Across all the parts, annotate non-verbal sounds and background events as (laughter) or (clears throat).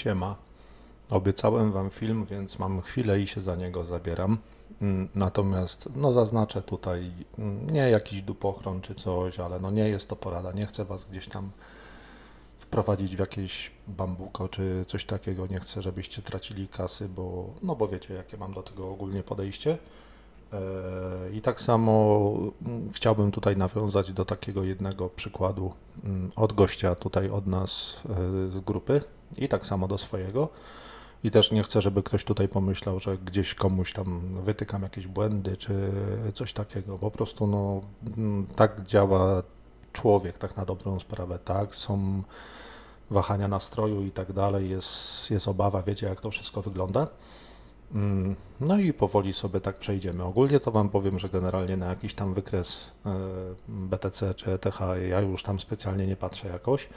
Siema. Obiecałem wam film, więc mam chwilę i się za niego zabieram. Mm, Natomiast no zaznaczę tutaj mm, nie jakiś dupochron czy coś, ale no nie jest to porada. Nie chcę was gdzieś tam wprowadzić w jakieś bambuko czy coś takiego. Nie chcę, żebyście tracili kasy, bo no bo wiecie jakie mam do tego ogólnie podejście. E, I tak samo mm, chciałbym tutaj nawiązać do takiego jednego przykładu od gościa tutaj od nas e, z grupy i tak samo do swojego. I też nie chcę, żeby ktoś tutaj pomyślał, że gdzieś komuś tam wytykam jakieś błędy czy coś takiego. Po prostu no, mm, tak działa człowiek, tak na dobrą sprawę, tak? Są wahania nastroju i tak dalej, jest, jest obawa, wiecie jak to wszystko wygląda. Mm, No i powoli sobie tak przejdziemy. Ogólnie to Wam powiem, że generalnie na jakiś tam wykres e, BTC czy ETH ja już tam specjalnie nie patrzę jakoś,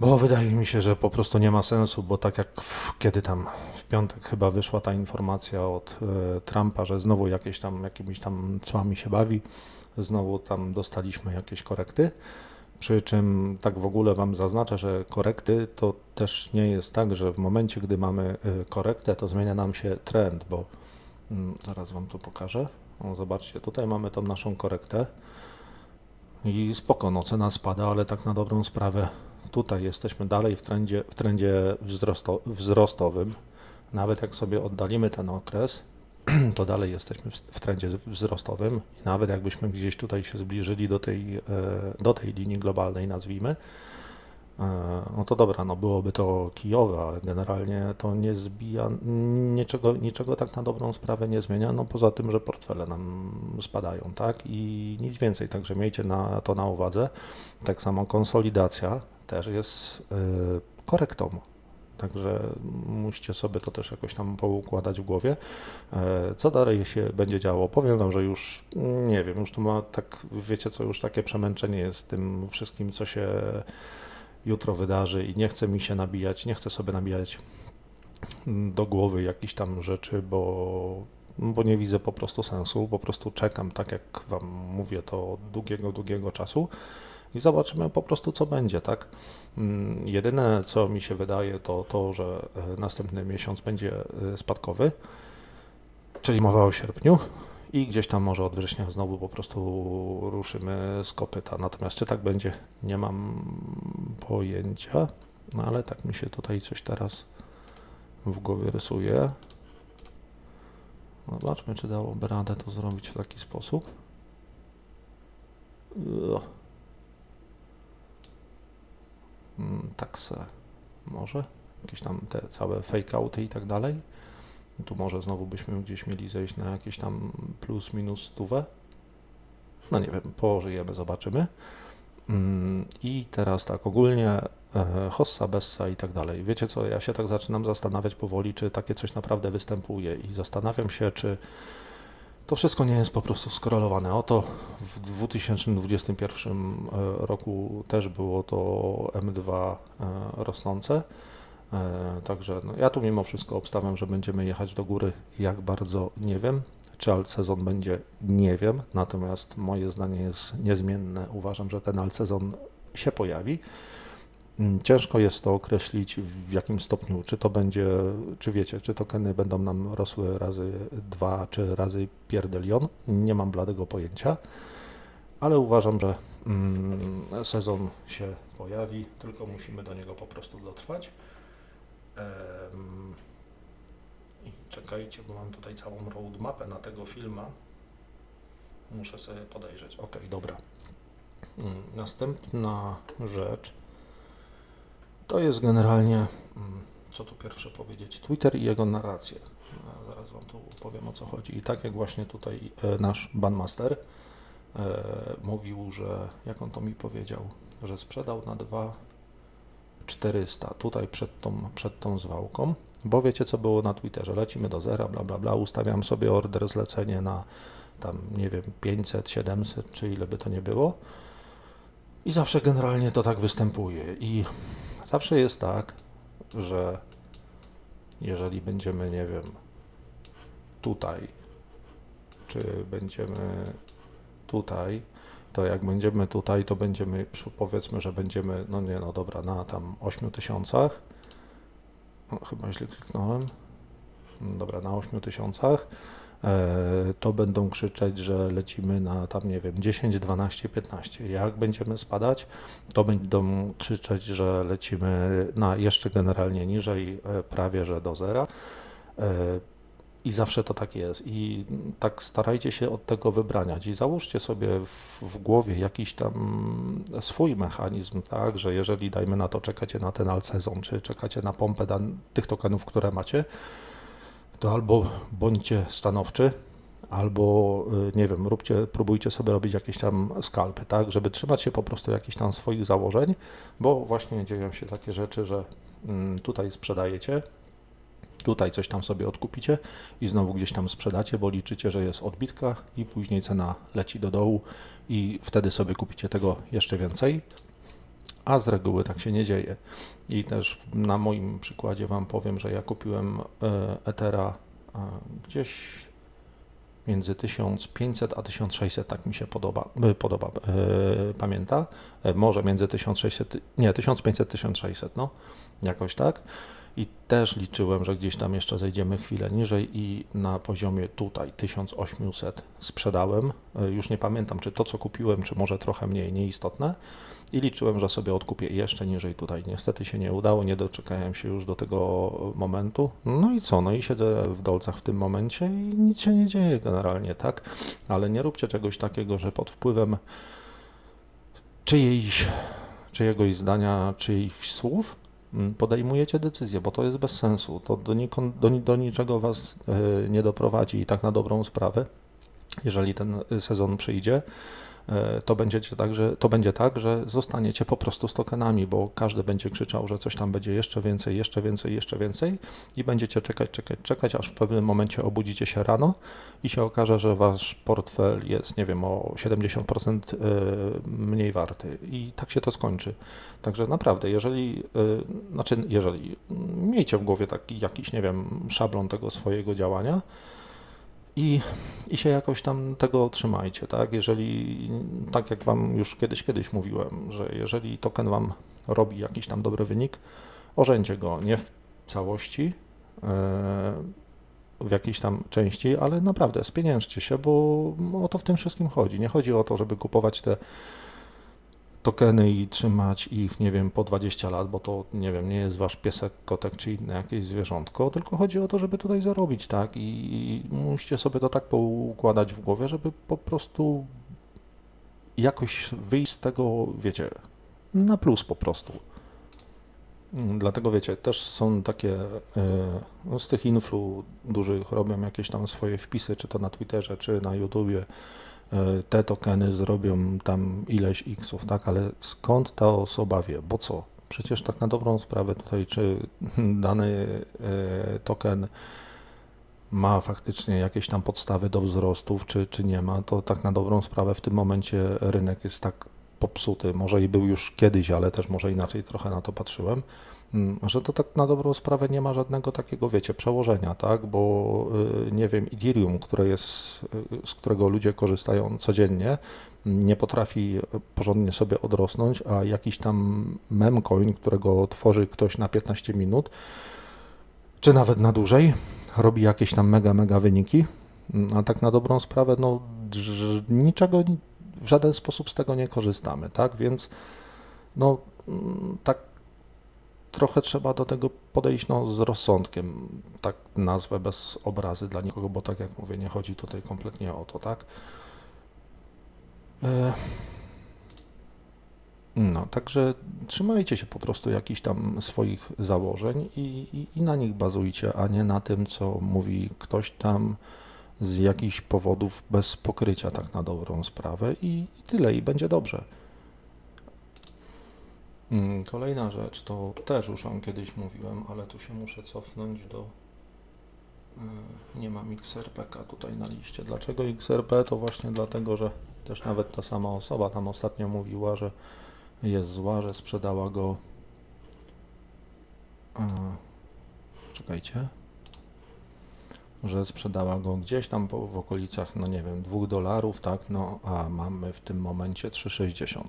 bo wydaje mi się, że po prostu nie ma sensu, bo tak jak w, kiedy tam w piątek chyba wyszła ta informacja od e, Trumpa, że znowu jakieś tam jakimiś tam cłami się bawi, znowu tam dostaliśmy jakieś korekty. Przy czym tak w ogóle Wam zaznaczę, że korekty to też nie jest tak, że w momencie, gdy mamy y, korektę, to zmienia nam się trend, bo mm, zaraz Wam to pokażę. O, zobaczcie, tutaj mamy tą naszą korektę i spoko, no cena spada, ale tak na dobrą sprawę tutaj jesteśmy dalej w trendzie, w trendzie wzrosto, wzrostowym. Nawet jak sobie oddalimy ten okres, (clears throat) to dalej jesteśmy w, trendzie wzrostowym i nawet jakbyśmy gdzieś tutaj się zbliżyli do tej, e, do tej linii globalnej, nazwijmy, no to dobra, no byłoby to kijowe, ale generalnie to nie zbija, niczego, niczego tak na dobrą sprawę nie zmienia, no poza tym, że portfele nam spadają, tak, i nic więcej, także miejcie na to na uwadze. Tak samo konsolidacja też jest e, korektą, Także musicie sobie to też jakoś tam poukładać w głowie. E, Co dalej się będzie działo? Powiem Wam, że już nie wiem, już to ma tak, wiecie co, już takie przemęczenie jest tym wszystkim, co się jutro wydarzy i nie chce mi się nabijać, nie chcę sobie nabijać do głowy jakichś tam rzeczy, bo, bo nie widzę po prostu sensu. Po prostu czekam, tak jak Wam mówię, to długiego, długiego czasu i zobaczymy po prostu, co będzie, tak? Mm, Jedyne, co mi się wydaje, to to, że e, następny miesiąc będzie e, spadkowy, czyli mowa o sierpniu i gdzieś tam może od września znowu po prostu ruszymy z kopyta. Natomiast czy tak będzie, nie mam pojęcia, no ale tak mi się tutaj coś teraz w głowie rysuje. Zobaczmy, czy dałoby radę to zrobić w taki sposób. Ugh. Mm, tak se może, jakieś tam te całe fake outy i tak dalej. Tu może znowu byśmy gdzieś mieli zejść na jakieś tam plus minus stówę. No nie wiem, pożyjemy, zobaczymy. Mm, I teraz tak, ogólnie e, Hossa, Bessa i tak dalej. Wiecie co, ja się tak zaczynam zastanawiać powoli, czy takie coś naprawdę występuje i zastanawiam się, czy to wszystko nie jest po prostu skorolowane. Oto w 2021 roku też było to M2 e, rosnące. E, Także no, ja tu mimo wszystko obstawiam, że będziemy jechać do góry. Jak bardzo nie wiem. Czy alt sezon będzie, nie wiem. Natomiast moje zdanie jest niezmienne. Uważam, że ten alt sezon się pojawi. Mm, Ciężko jest to określić w jakim stopniu, czy to będzie, czy wiecie, czy tokeny będą nam rosły razy dwa, czy razy pierdelion. Nie mam bladego pojęcia, ale uważam, że mm, sezon się pojawi, tylko musimy do niego po prostu dotrwać. I czekajcie, bo mam tutaj całą roadmapę na tego filma. Muszę sobie podejrzeć. Ok, dobra. Mm, Następna rzecz to jest generalnie, mm, co tu pierwsze powiedzieć, Twitter i jego narracje. Zaraz Wam tu powiem o co chodzi. I tak jak właśnie tutaj e, nasz Bandmaster e, mówił, że, jak on to mi powiedział, że sprzedał na 2,400 tutaj przed tą, przed tą zwałką, bo wiecie co było na Twitterze, lecimy do zera, bla bla bla, ustawiam sobie order zlecenie na tam, nie wiem, 500, 700, czy ile by to nie było. I zawsze generalnie to tak występuje. I zawsze jest tak, że jeżeli będziemy, nie wiem, tutaj, czy będziemy tutaj, to jak będziemy tutaj, to będziemy, powiedzmy, że będziemy, no nie, no dobra, na tam 8 tysiącach o, chyba źle kliknąłem. Dobra, na 8000 e, to będą krzyczeć, że lecimy na tam, nie wiem, 10, 12, 15. Jak będziemy spadać, to będą krzyczeć, że lecimy na jeszcze generalnie niżej, e, prawie że do zera. I zawsze to tak jest. I tak starajcie się od tego wybraniać. I załóżcie sobie w, w głowie jakiś tam swój mechanizm, tak, że jeżeli dajmy na to czekacie na ten all sezon, czy czekacie na pompę dan- tych tokenów, które macie, to albo bądźcie stanowczy, albo y, nie wiem, róbcie, próbujcie sobie robić jakieś tam skalpy, tak, żeby trzymać się po prostu jakichś tam swoich założeń, bo właśnie dzieją się takie rzeczy, że mm, tutaj sprzedajecie, tutaj coś tam sobie odkupicie i znowu gdzieś tam sprzedacie, bo liczycie, że jest odbitka i później cena leci do dołu i wtedy sobie kupicie tego jeszcze więcej, a z reguły tak się nie dzieje. I też na moim przykładzie Wam powiem, że ja kupiłem e, Ethera e, gdzieś między 1500 a 1600, tak mi się podoba, e, podoba pamięta. Może między 1600, nie, 1500-1600, no, jakoś tak. I też liczyłem, że gdzieś tam jeszcze zejdziemy chwilę niżej i na poziomie tutaj 1800 sprzedałem. E, Już nie pamiętam, czy to co kupiłem, czy może trochę mniej, nieistotne. I liczyłem, że sobie odkupię jeszcze niżej tutaj. Niestety się nie udało, nie doczekałem się już do tego momentu. No i co? No i siedzę w dolcach w tym momencie i nic się nie dzieje generalnie, tak? Ale nie róbcie czegoś takiego, że pod wpływem czyjejś, czyjegoś zdania, czyichś słów podejmujecie decyzję, bo to jest bez sensu. To do, do, do niczego was e, nie doprowadzi i tak na dobrą sprawę. Jeżeli ten sezon przyjdzie, to, będziecie tak, że, to będzie tak, że zostaniecie po prostu z tokenami, bo każdy będzie krzyczał, że coś tam będzie jeszcze więcej, jeszcze więcej, jeszcze więcej i będziecie czekać, czekać, czekać, aż w pewnym momencie obudzicie się rano i się okaże, że wasz portfel jest, nie wiem, o 70% e, mniej warty i tak się to skończy. Także naprawdę, jeżeli, e, znaczy, jeżeli miejcie w głowie taki jakiś, nie wiem, szablon tego swojego działania, i, I się jakoś tam tego trzymajcie, tak? Jeżeli, tak jak Wam już kiedyś, kiedyś mówiłem, że jeżeli token Wam robi jakiś tam dobry wynik, orzędzie go nie w całości, e, w jakiejś tam części, ale naprawdę spieniężcie się, bo o to w tym wszystkim chodzi. Nie chodzi o to, żeby kupować te tokeny i trzymać ich, nie wiem, po 20 lat, bo to, nie wiem, nie jest wasz piesek, kotek czy inne jakieś zwierzątko, tylko chodzi o to, żeby tutaj zarobić, tak? I musicie sobie to tak poukładać w głowie, żeby po prostu jakoś wyjść z tego, wiecie, na plus po prostu. Dlatego wiecie, też są takie, e, z tych influ dużych robią jakieś tam swoje wpisy, czy to na Twitterze, czy na YouTubie, te tokeny zrobią tam ileś xów, tak, ale skąd ta osoba wie, bo co? Przecież tak na dobrą sprawę tutaj, czy (laughs) dany e, token ma faktycznie jakieś tam podstawy do wzrostów, czy, czy nie ma, to tak na dobrą sprawę w tym momencie rynek jest tak popsuty, może i był już kiedyś, ale też może inaczej trochę na to patrzyłem, że to tak na dobrą sprawę nie ma żadnego takiego, wiecie, przełożenia, tak, bo y, nie wiem, Ethereum, które jest, y, z którego ludzie korzystają codziennie, mm, nie potrafi porządnie sobie odrosnąć, a jakiś tam memcoin, którego tworzy ktoś na 15 minut, czy nawet na dłużej, robi jakieś tam mega, mega wyniki, mm, a tak na dobrą sprawę, no niczego w żaden sposób z tego nie korzystamy, tak? Więc no mm, tak trochę trzeba do tego podejść no, z rozsądkiem, tak nazwę bez obrazy dla nikogo, bo tak jak mówię, nie chodzi tutaj kompletnie o to, tak? E, No, także trzymajcie się po prostu jakichś tam swoich założeń i, i, i na nich bazujcie, a nie na tym, co mówi ktoś tam z jakichś powodów bez pokrycia, tak na dobrą sprawę i, i tyle, i będzie dobrze. Mm, Kolejna rzecz, to też już Wam kiedyś mówiłem, ale tu się muszę cofnąć do. y, Nie mam XRP-ka tutaj na liście. Dlaczego XRP? To właśnie dlatego, że też nawet ta sama osoba tam ostatnio mówiła, że jest zła, że sprzedała go. A, czekajcie. Że sprzedała go gdzieś tam po, w okolicach, no nie wiem, 2 dolarów, tak? No a mamy w tym momencie 3,60.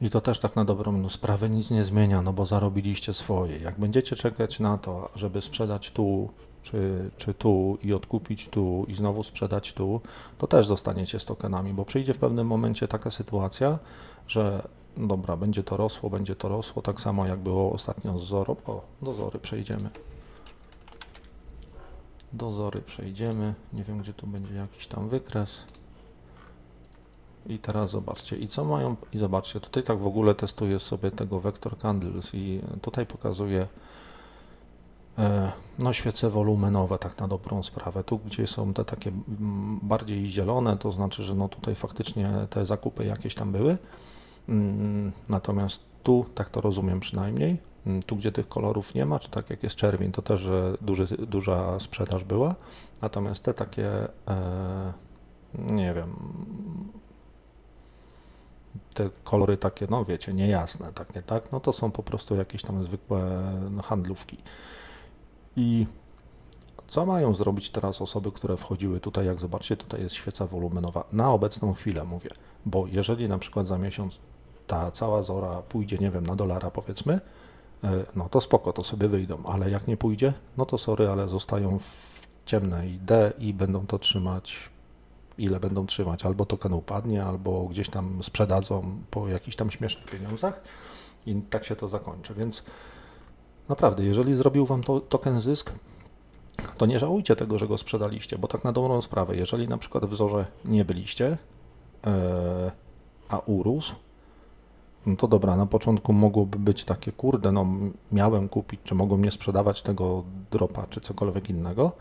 I to też tak na dobrą sprawę nic nie zmienia, no bo zarobiliście swoje. Jak będziecie czekać na to, żeby sprzedać tu, czy, czy tu i odkupić tu i znowu sprzedać tu, to też zostaniecie z tokenami, bo przyjdzie w pewnym momencie taka sytuacja, że dobra, będzie to rosło, będzie to rosło, tak samo jak było ostatnio z Zoro. O, do Zory przejdziemy. Do Zory przejdziemy. Nie wiem, gdzie tu będzie jakiś tam wykres. I teraz zobaczcie, i co mają, i zobaczcie, tutaj tak w ogóle testuję sobie tego Vector Candles i tutaj pokazuję e, no świece wolumenowe, tak na dobrą sprawę. Tu, gdzie są te takie bardziej zielone, to znaczy, że no tutaj faktycznie te zakupy jakieś tam były. Mm, Natomiast tu, tak to rozumiem przynajmniej, mm, tu gdzie tych kolorów nie ma, czy tak jak jest czerwień, to też duży, duża sprzedaż była. Natomiast te takie, e, nie wiem, te kolory takie, no wiecie, niejasne, tak nie tak, no to są po prostu jakieś tam zwykłe no, handlówki. I co mają zrobić teraz osoby, które wchodziły tutaj, jak zobaczcie, tutaj jest świeca wolumenowa, na obecną chwilę mówię, bo jeżeli na przykład za miesiąc ta cała zora pójdzie, nie wiem, na dolara powiedzmy, e, no to spoko, to sobie wyjdą, ale jak nie pójdzie, no to sorry, ale zostają w ciemnej D i będą to trzymać, ile będą trzymać, albo token upadnie, albo gdzieś tam sprzedadzą po jakichś tam śmiesznych pieniądzach. I tak się to zakończy, więc naprawdę, jeżeli zrobił Wam to token zysk, to nie żałujcie tego, że go sprzedaliście, bo tak na dobrą sprawę, jeżeli na przykład w nie byliście, e, a urósł, no to dobra, na początku mogłoby być takie, kurde, no miałem kupić, czy mogą nie sprzedawać tego dropa, czy cokolwiek innego,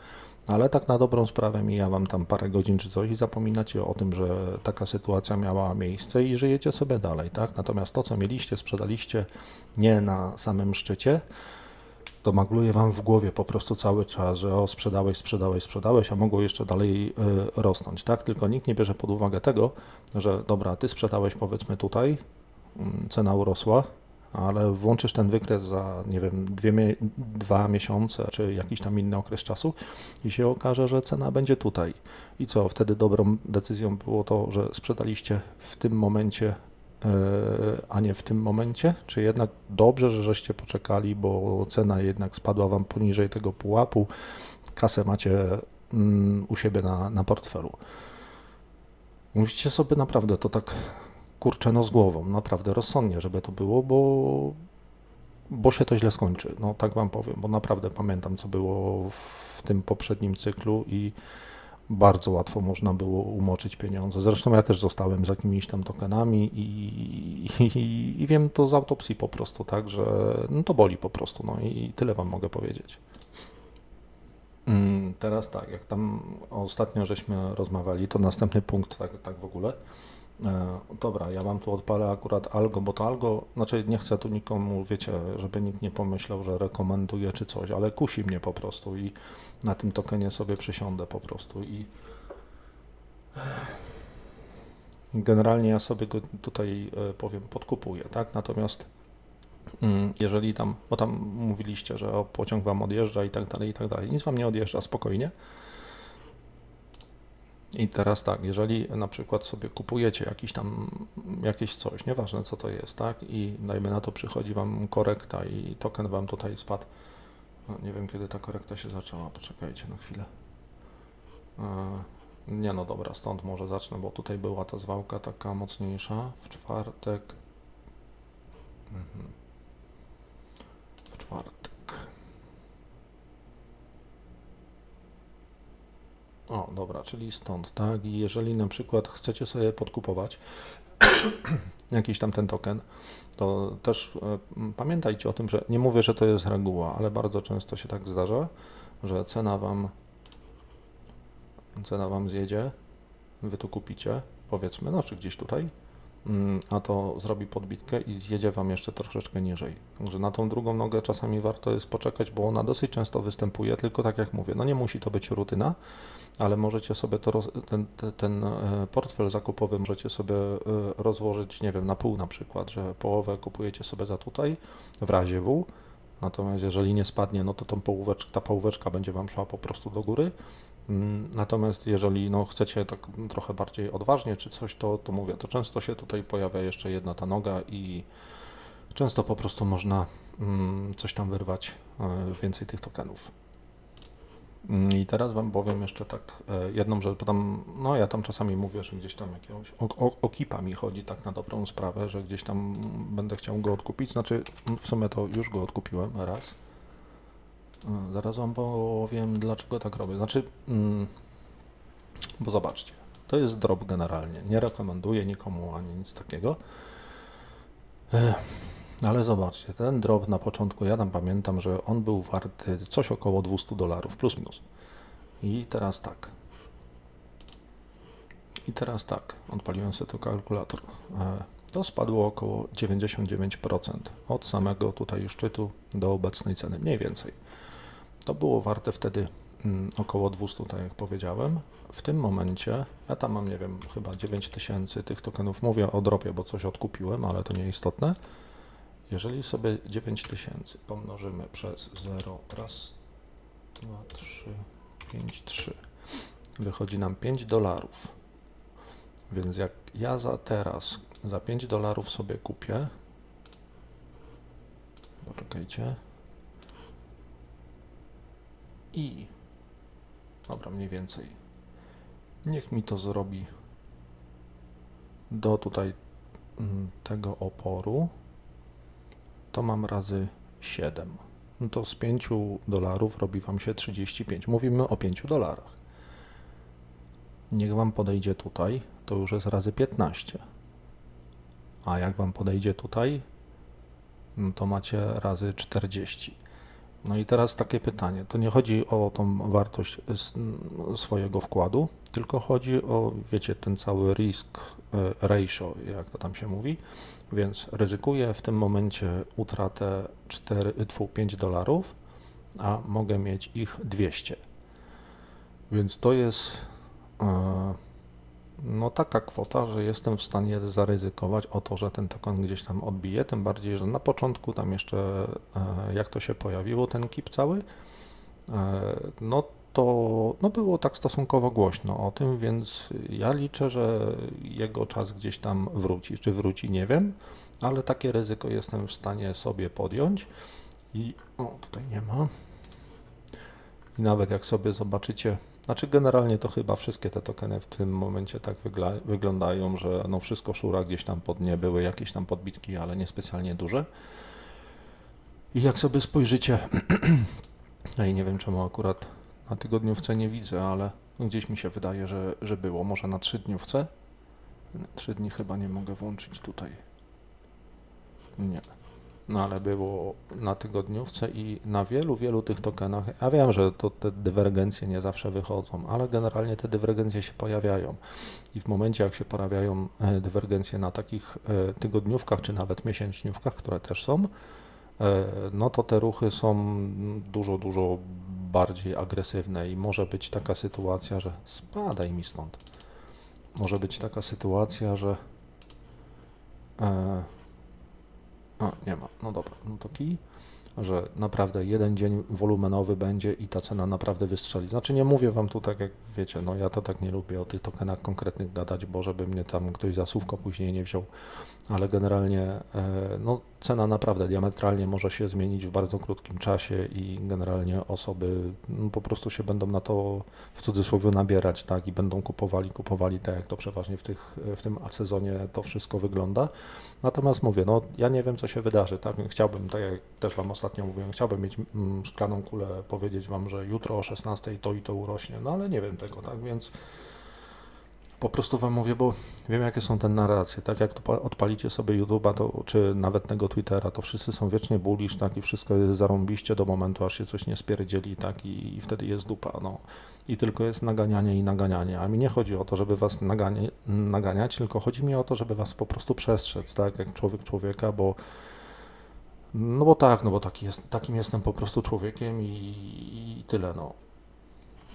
ale tak na dobrą sprawę mija Wam tam parę godzin czy coś i zapominacie o tym, że taka sytuacja miała miejsce i żyjecie sobie dalej, tak? Natomiast to, co mieliście, sprzedaliście nie na samym szczycie, to magluje Wam w głowie po prostu cały czas, że o, sprzedałeś, sprzedałeś, sprzedałeś, a mogło jeszcze dalej y, rosnąć, tak? Tylko nikt nie bierze pod uwagę tego, że dobra, Ty sprzedałeś powiedzmy tutaj, mm, cena urosła, ale włączysz ten wykres za, nie wiem, dwie, dwa miesiące, czy jakiś tam inny okres czasu i się okaże, że cena będzie tutaj. I co, wtedy dobrą decyzją było to, że sprzedaliście w tym momencie, e, a nie w tym momencie? Czy jednak dobrze, że żeście poczekali, bo cena jednak spadła Wam poniżej tego pułapu, kasę macie mm, u siebie na, na portfelu. Musicie sobie naprawdę to tak kurczę no z głową, naprawdę rozsądnie, żeby to było, bo, bo się to źle skończy. No tak wam powiem, bo naprawdę pamiętam, co było w tym poprzednim cyklu i bardzo łatwo można było umoczyć pieniądze. Zresztą ja też zostałem z jakimiś tam tokenami i, i, i wiem to z autopsji po prostu, tak, że no to boli po prostu, no i tyle wam mogę powiedzieć. Mm, Teraz tak, jak tam ostatnio żeśmy rozmawiali, to następny punkt, tak, tak w ogóle. E, dobra, ja wam tu odpalę akurat algo, bo to algo, znaczy nie chcę tu nikomu, wiecie, żeby nikt nie pomyślał, że rekomenduję czy coś, ale kusi mnie po prostu i na tym tokenie sobie przysiądę po prostu i generalnie ja sobie go tutaj e, powiem podkupuję, tak? Natomiast mm, jeżeli tam, bo tam mówiliście, że o, pociąg wam odjeżdża i tak dalej, i tak dalej, nic wam nie odjeżdża, spokojnie. I teraz tak, jeżeli na przykład sobie kupujecie jakiś tam, jakieś coś, nieważne co to jest, tak, i dajmy na to przychodzi Wam korekta i token Wam tutaj spadł, no, nie wiem kiedy ta korekta się zaczęła, poczekajcie na chwilę. E, Nie no dobra, stąd może zacznę, bo tutaj była ta zwałka taka mocniejsza w czwartek. Mhm. W czwartek. O, dobra, czyli stąd, tak? I jeżeli na przykład chcecie sobie podkupować (clears throat) jakiś tam ten token, to też e, pamiętajcie o tym, że nie mówię, że to jest reguła, ale bardzo często się tak zdarza, że cena wam cena wam zjedzie, wy tu kupicie, powiedzmy, no czy gdzieś tutaj, a to zrobi podbitkę i zjedzie wam jeszcze troszeczkę niżej. Także na tą drugą nogę czasami warto jest poczekać, bo ona dosyć często występuje, tylko tak jak mówię, no nie musi to być rutyna, ale możecie sobie to roz, ten, ten, e, portfel zakupowy możecie sobie e, rozłożyć, nie wiem, na pół na przykład, że połowę kupujecie sobie za tutaj w razie W, natomiast jeżeli nie spadnie, no to tą połóweczkę, ta połóweczka będzie Wam szła po prostu do góry, Mm, Natomiast jeżeli no, chcecie tak trochę bardziej odważnie czy coś, to, to mówię, to często się tutaj pojawia jeszcze jedna ta noga i często po prostu można mm, coś tam wyrwać, e, więcej tych tokenów. Mm, I teraz Wam powiem jeszcze tak e, jedną rzecz, bo tam, no ja tam czasami mówię, że gdzieś tam jakiegoś o, o, o kipa mi chodzi tak na dobrą sprawę, że gdzieś tam będę chciał go odkupić, znaczy w sumie to już go odkupiłem raz. E, Zaraz Wam powiem, dlaczego tak robię. Znaczy, mm, bo zobaczcie, to jest drop generalnie. Nie rekomenduję nikomu ani nic takiego. Ale zobaczcie, ten drop na początku, ja tam pamiętam, że on był warty coś około 200 dolarów, plus minus. I teraz tak. I teraz tak, odpaliłem sobie tu kalkulator. E, To spadło około 99% od samego tutaj szczytu do obecnej ceny, mniej więcej. To było warte wtedy mm, około 200, tak jak powiedziałem. W tym momencie, ja tam mam, nie wiem, chyba 9000 tych tokenów. Mówię o dropie, bo coś odkupiłem, ale to nieistotne. Jeżeli sobie 9000 pomnożymy przez 0, raz, dwa, trzy, pięć, trzy, wychodzi nam 5 dolarów. Więc jak ja za teraz, za 5 dolarów sobie kupię, poczekajcie, i dobra, mniej więcej. Niech mi to zrobi do tutaj mm, tego oporu. To mam razy 7. No to z 5 dolarów robi Wam się 35. Mówimy o 5 dolarach. Niech Wam podejdzie tutaj, to już jest razy 15. A jak Wam podejdzie tutaj, no to macie razy 40. No i teraz takie pytanie. To nie chodzi o tą wartość swojego wkładu, tylko chodzi o, wiecie, ten cały risk e, ratio, jak to tam się mówi. Więc ryzykuję w tym momencie utratę 4, tfu, 5 dolarów, a mogę mieć ich 200. Więc to jest e, no taka kwota, że jestem w stanie zaryzykować o to, że ten token gdzieś tam odbije, tym bardziej, że na początku tam jeszcze e, jak to się pojawiło, ten kip cały, e, no to no było tak stosunkowo głośno o tym, więc ja liczę, że jego czas gdzieś tam wróci. Czy wróci, nie wiem, ale takie ryzyko jestem w stanie sobie podjąć i o, tutaj nie ma. I nawet jak sobie zobaczycie, znaczy generalnie to chyba wszystkie te tokeny w tym momencie tak wyglądają, że no wszystko szura gdzieś tam pod nie, były jakieś tam podbitki, ale niespecjalnie duże. I jak sobie spojrzycie, (clears throat) no i nie wiem czemu akurat na tygodniówce nie widzę, ale gdzieś mi się wydaje, że, że było, może na trzydniówce. Trzy dni chyba nie mogę włączyć tutaj. Nie. No ale było na tygodniówce i na wielu, wielu tych tokenach. Ja wiem, że to te dywergencje nie zawsze wychodzą, ale generalnie te dywergencje się pojawiają. I w momencie, jak się pojawiają e, dywergencje na takich e, tygodniówkach, czy nawet miesięczniówkach, które też są, e, no to te ruchy są dużo, dużo bardziej agresywne i może być taka sytuacja, że spadaj mi stąd. Może być taka sytuacja, że a, nie ma. No dobra, no to kij, że naprawdę jeden dzień wolumenowy będzie i ta cena naprawdę wystrzeli. Znaczy nie mówię wam tu tak jak wiecie, no ja to tak nie lubię o tych tokenach konkretnych gadać, bo żeby mnie tam ktoś za słówko później nie wziął, ale generalnie e, no cena naprawdę diametralnie może się zmienić w bardzo krótkim czasie i generalnie osoby no, po prostu się będą na to w cudzysłowie nabierać, tak, i będą kupowali, kupowali, tak jak to przeważnie w, tych, w tym sezonie to wszystko wygląda. Natomiast mówię, no ja nie wiem, co się wydarzy, tak? Chciałbym, tak jak też Wam ostatnio mówiłem, chciałbym mieć mm, szklaną kulę, powiedzieć Wam, że jutro o 16 to i to urośnie, no ale nie wiem tego, tak? Więc po prostu Wam mówię, bo wiem, jakie są te narracje, tak? Jak to pa- odpalicie sobie YouTube'a, to, czy nawet tego Twittera, to wszyscy są wiecznie bullish, tak? I wszystko jest zarąbiście do momentu, aż się coś nie spierdzieli, tak? I, i wtedy jest dupa, no. I tylko jest naganianie i naganianie. A mi nie chodzi o to, żeby was naganiać, tylko chodzi mi o to, żeby was po prostu przestrzec, tak, jak człowiek człowieka, bo no bo tak, no bo taki jest, takim jestem po prostu człowiekiem i, i tyle, no.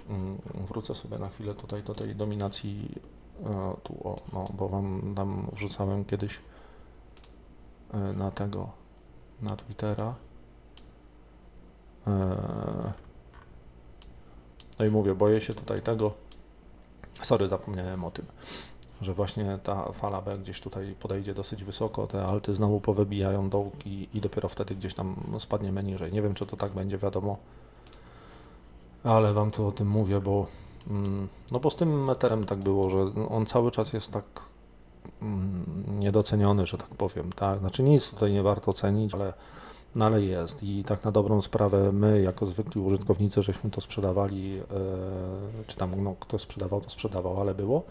Mm, Wrócę sobie na chwilę tutaj do tej dominacji tu, o, no, bo wam tam wrzucałem kiedyś e, na tego, na Twittera. E, No i mówię, boję się tutaj tego, sorry, zapomniałem o tym, że właśnie ta fala B gdzieś tutaj podejdzie dosyć wysoko, te alty znowu powybijają dołki i dopiero wtedy gdzieś tam spadniemy niżej. Nie wiem, czy to tak będzie, wiadomo, ale wam tu o tym mówię, bo no bo z tym meterem tak było, że on cały czas jest tak mm, niedoceniony, że tak powiem, tak? Znaczy nic tutaj nie warto cenić, ale, no ale jest i tak na dobrą sprawę my jako zwykli użytkownicy żeśmy to sprzedawali, yy, czy tam no, kto sprzedawał, to sprzedawał, ale było.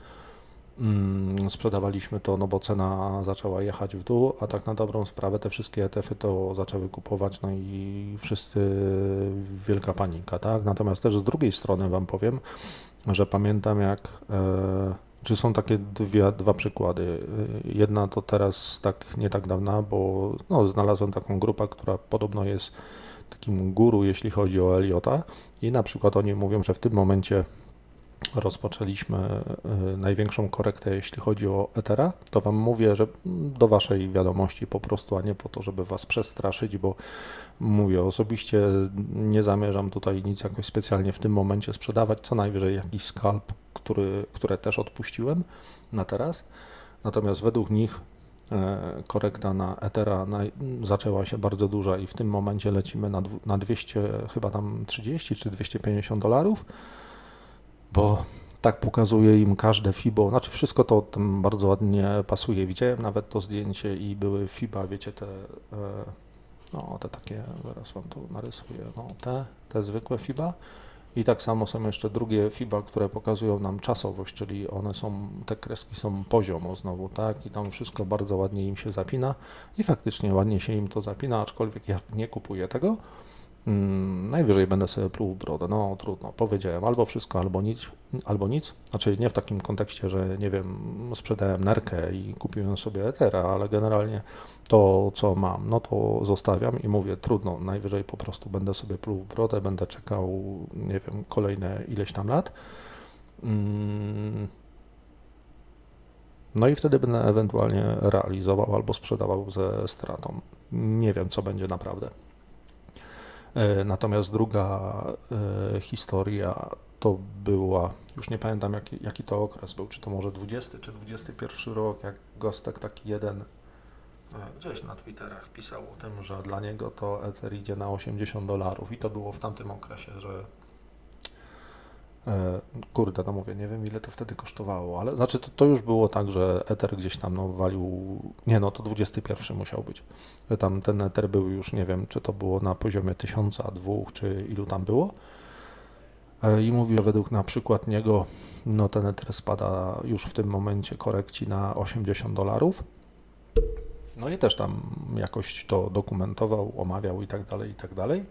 Mm, sprzedawaliśmy to, no bo cena zaczęła jechać w dół, a tak na dobrą sprawę te wszystkie ETF-y to zaczęły kupować, no i wszyscy wielka panika, tak? Natomiast też z drugiej strony Wam powiem, że pamiętam jak, e, czy są takie dwie, dwa przykłady. Jedna to teraz tak, nie tak dawna, bo no, znalazłem taką grupę, która podobno jest takim guru, jeśli chodzi o Eliota i na przykład oni mówią, że w tym momencie rozpoczęliśmy y, największą korektę, jeśli chodzi o Ethera, to Wam mówię, że do Waszej wiadomości po prostu, a nie po to, żeby Was przestraszyć, bo mówię, osobiście nie zamierzam tutaj nic jakoś specjalnie w tym momencie sprzedawać, co najwyżej jakiś skalp, który, które też odpuściłem na teraz. Natomiast według nich e, korekta na Ethera zaczęła się bardzo duża i w tym momencie lecimy na, na 200, chyba tam 30 czy 250 dolarów bo tak pokazuje im każde FIBO, znaczy wszystko to tam bardzo ładnie pasuje. Widziałem nawet to zdjęcie i były FIBA, wiecie, te, e, no te takie, zaraz wam tu narysuję, no te, te zwykłe FIBA. I tak samo są jeszcze drugie FIBA, które pokazują nam czasowość, czyli one są, te kreski są poziomo znowu, tak? I tam wszystko bardzo ładnie im się zapina i faktycznie ładnie się im to zapina, aczkolwiek ja nie kupuję tego. Hmm, najwyżej będę sobie pluł brodę. No trudno, powiedziałem albo wszystko, albo nic, albo nic. Znaczy nie w takim kontekście, że nie wiem, sprzedałem nerkę i kupiłem sobie Ethera, ale generalnie to, co mam, no to zostawiam i mówię, trudno, najwyżej po prostu będę sobie pluł brodę, będę czekał, nie wiem, kolejne ileś tam lat. Hmm. No i wtedy będę ewentualnie realizował albo sprzedawał ze stratą. Nie wiem, co będzie naprawdę. E, natomiast druga e, historia to była, już nie pamiętam jaki, jaki to okres był, czy to może 20 czy 21 rok, jak Gostek taki jeden e, gdzieś na Twitterach pisał o tym, że dla niego to Ether idzie na 80 dolarów. I to było w tamtym okresie, że kurde, no mówię, nie wiem ile to wtedy kosztowało, ale znaczy to, to już było tak, że Ether gdzieś tam no, walił, nie no, to 21 musiał być. Tam ten Ether był już, nie wiem, czy to było na poziomie 1000, 2, czy ilu tam było. E, I mówił, że według na przykład niego, no ten Ether spada już w tym momencie korekci na 80 dolarów. No i też tam jakoś to dokumentował, omawiał i tak dalej, i tak dalej.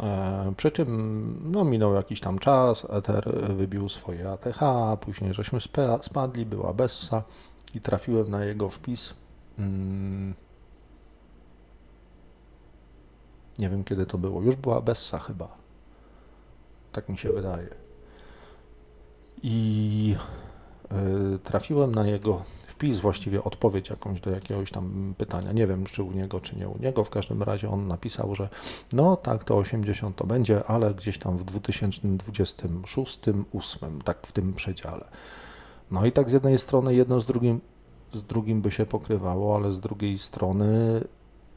E, przy czym no, minął jakiś tam czas, Ether wybił swoje ATH, później żeśmy spadli, była Bessa i trafiłem na jego wpis. Mm, nie wiem kiedy to było, już była Bessa chyba. Tak mi się wydaje. I y, trafiłem na jego wpis, właściwie odpowiedź jakąś do jakiegoś tam pytania. Nie wiem, czy u niego, czy nie u niego. W każdym razie on napisał, że no tak, to 80 to będzie, ale gdzieś tam w 2026-2028, tak w tym przedziale. No i tak z jednej strony jedno z drugim, z drugim by się pokrywało, ale z drugiej strony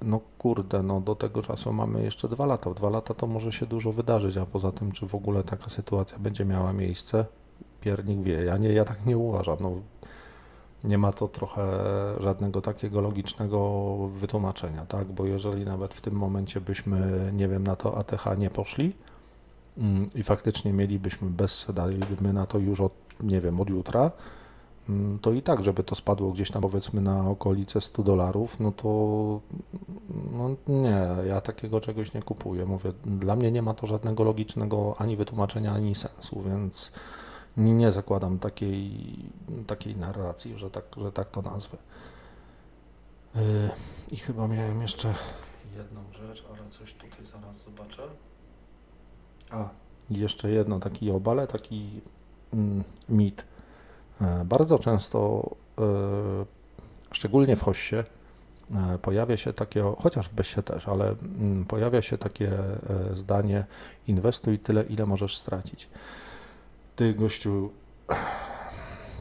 no kurde, no do tego czasu mamy jeszcze dwa lata. W dwa lata to może się dużo wydarzyć, a poza tym, czy w ogóle taka sytuacja będzie miała miejsce, piernik wie. Ja nie, ja tak nie uważam. No, nie ma to trochę żadnego takiego logicznego wytłumaczenia, tak? Bo jeżeli nawet w tym momencie byśmy, nie wiem, na to ATH nie poszli mm, i faktycznie mielibyśmy bez dalibyśmy na to już od, nie wiem, od jutra, mm, to i tak, żeby to spadło gdzieś tam powiedzmy na okolice 100 dolarów, no to no nie, ja takiego czegoś nie kupuję. Mówię, dla mnie nie ma to żadnego logicznego ani wytłumaczenia, ani sensu, więc nie zakładam takiej, takiej narracji, że tak, że tak to nazwę. Yy, I chyba miałem jeszcze jedną rzecz, ale coś tutaj zaraz zobaczę. A, jeszcze jedno, taki obale, taki mm, mit. Yy, bardzo często, yy, szczególnie w hoście, e, pojawia się takie, chociaż w Bessie też, ale mm, pojawia się takie e, zdanie inwestuj tyle, ile możesz stracić. Ty, gościu,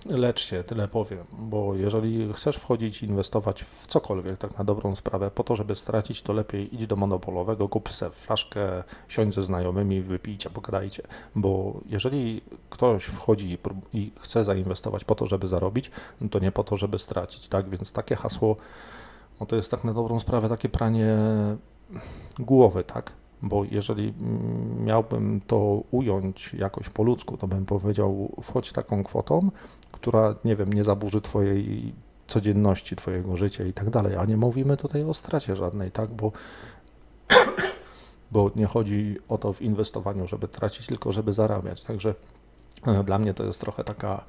lecz się, tyle powiem, bo jeżeli chcesz wchodzić inwestować w cokolwiek, tak na dobrą sprawę, po to, żeby stracić, to lepiej idź do monopolowego, kup sobie flaszkę, siądź ze znajomymi, wypijcie, pogadajcie, bo jeżeli ktoś wchodzi i chce zainwestować po to, żeby zarobić, no to nie po to, żeby stracić, tak, więc takie hasło, no to jest tak na dobrą sprawę takie pranie głowy, tak, bo jeżeli mm, miałbym to ująć jakoś po ludzku, to bym powiedział, wchodź taką kwotą, która, nie wiem, nie zaburzy twojej codzienności, twojego życia i tak dalej, a nie mówimy tutaj o stracie żadnej, tak, bo, bo nie chodzi o to w inwestowaniu, żeby tracić, tylko żeby zarabiać, także e, dla mnie to jest trochę taka,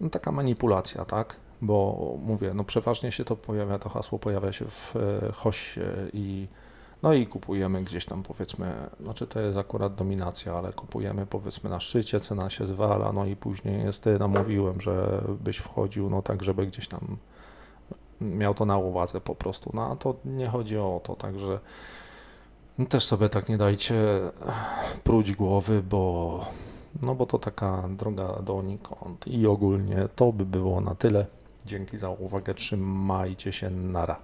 no, taka manipulacja, tak, bo mówię, no przeważnie się to pojawia, to hasło pojawia się w e, hoście i no i kupujemy gdzieś tam powiedzmy, znaczy to jest akurat dominacja, ale kupujemy powiedzmy na szczycie, cena się zwala, no i później jest namówiłem, że byś wchodził, no tak, żeby gdzieś tam miał to na uwadze po prostu, no a to nie chodzi o to, także no też sobie tak nie dajcie pruć głowy, bo no bo to taka droga donikąd i ogólnie to by było na tyle. Dzięki za uwagę, trzymajcie się, nara.